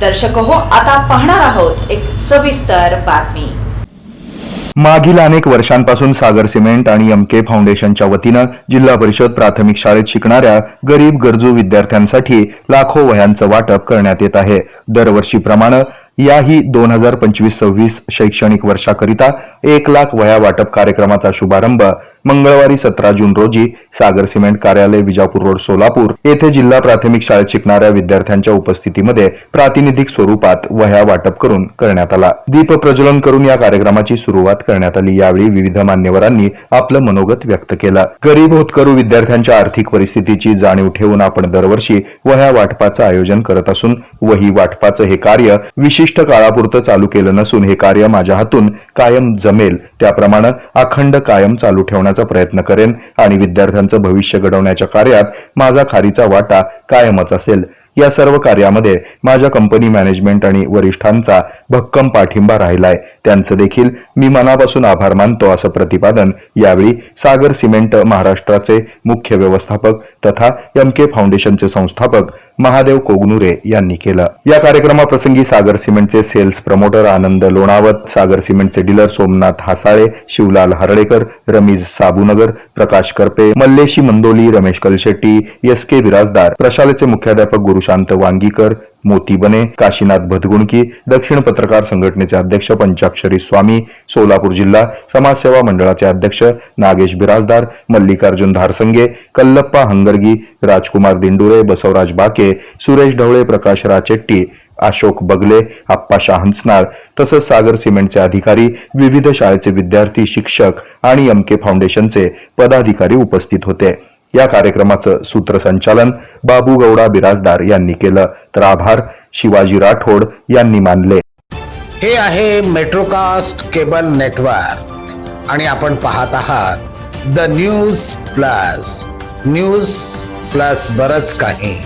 दर्शक हो आता पाहणार आहोत एक सविस्तर बातमी. मागील अनेक वर्षांपासून सागर सिमेंट आणि एम के फाउंडेशनच्या वतीनं जिल्हा परिषद प्राथमिक शाळेत शिकणाऱ्या गरीब गरजू विद्यार्थ्यांसाठी लाखो वह्यांचं वाटप करण्यात येत आहे. दरवर्षीप्रमाणे याही दोन हजार पंचवीस सव्वीस शैक्षणिक वर्षाकरिता एक लाख वह्या वाटप कार्यक्रमाचा शुभारंभ मंगळवारी सतरा जून रोजी सागर सिमेंट कार्यालय विजापूर रोड सोलापूर येथे जिल्हा प्राथमिक शाळेत शिकणाऱ्या विद्यार्थ्यांच्या उपस्थितीमध्ये प्रातिनिधिक स्वरूपात वह्या वाटप करून करण्यात आला. दीप प्रज्वलन करून या कार्यक्रमाची सुरुवात करण्यात आली. यावेळी विविध मान्यवरांनी आपलं मनोगत व्यक्त केलं. गरीब होतकरू विद्यार्थ्यांच्या आर्थिक परिस्थितीची जाणीव ठेवून आपण दरवर्षी वह्या वाटपाचं आयोजन करत असून वही वाटपाचं हे कार्य विशिष्ट काळापुरतं चालू केलं नसून हे कार्य माझ्या हातून कायम जमेल त्याप्रमाणे अखंड कायम चालू ठेवण्याचा प्रयत्न करेन आणि विद्यार्थ्यांचं भविष्य घडवण्याच्या कार्यात माझा खारीचा वाटा कायमच असेल. या सर्व कार्यामध्ये माझ्या कंपनी मॅनेजमेंट आणि वरिष्ठांचा भक्कम पाठिंबा राहिलाय. त्यांचं देखील मी मनापासून आभार मानतो असं प्रतिपादन यावेळी सागर सिमेंट महाराष्ट्राचे मुख्य व्यवस्थापक तथा एम के फाउंडेशनचे संस्थापक महादेव कोगनुरे यांनी केलं. या कार्यक्रमाप्रसंगी सागर सिमेंटचे सेल्स प्रमोटर आनंद लोणावत सागर सिमेंटचे dealer Somnath Hasale Shivlal Hardekar Ramiz Sabunagar Prakash Karpe Malleshi Mandoli Ramesh Kalshetti S K Birajdar प्रशालेचे मुख्याध्यापक गुरुशांत वांगीकर मोती बने काशीनाथ भदगुणकी दक्षिण पत्रकार संघटनेचे अध्यक्ष पंचाक्षरी स्वामी सोलापूर जिल्हा समाजसेवा मंडळाचे अध्यक्ष नागेश बिराजदार मल्लिकार्जुन धारसंगे कल्लप्पा हंगरगी राजकुमार दिंडुरे बसवराज बाके सुरेश ढवळे प्रकाश राचेट्टी अशोक बगले आप्पा हंसनाळ तसंच सागर सिमेंटचे अधिकारी विविध शाळेचे विद्यार्थी शिक्षक आणि एम के फाउंडेशनचे पदाधिकारी उपस्थित होते. या कार्यक्रमाचं सूत्रसंचालन बाबू गौडा बिराजदार यांनी केलं. तर आभार शिवाजी राठोड यांनी मानले. हे आहे मेट्रोकास्ट केबल नेटवर्क आणि आपण पाहत आहात the news plus news plus बरच काही.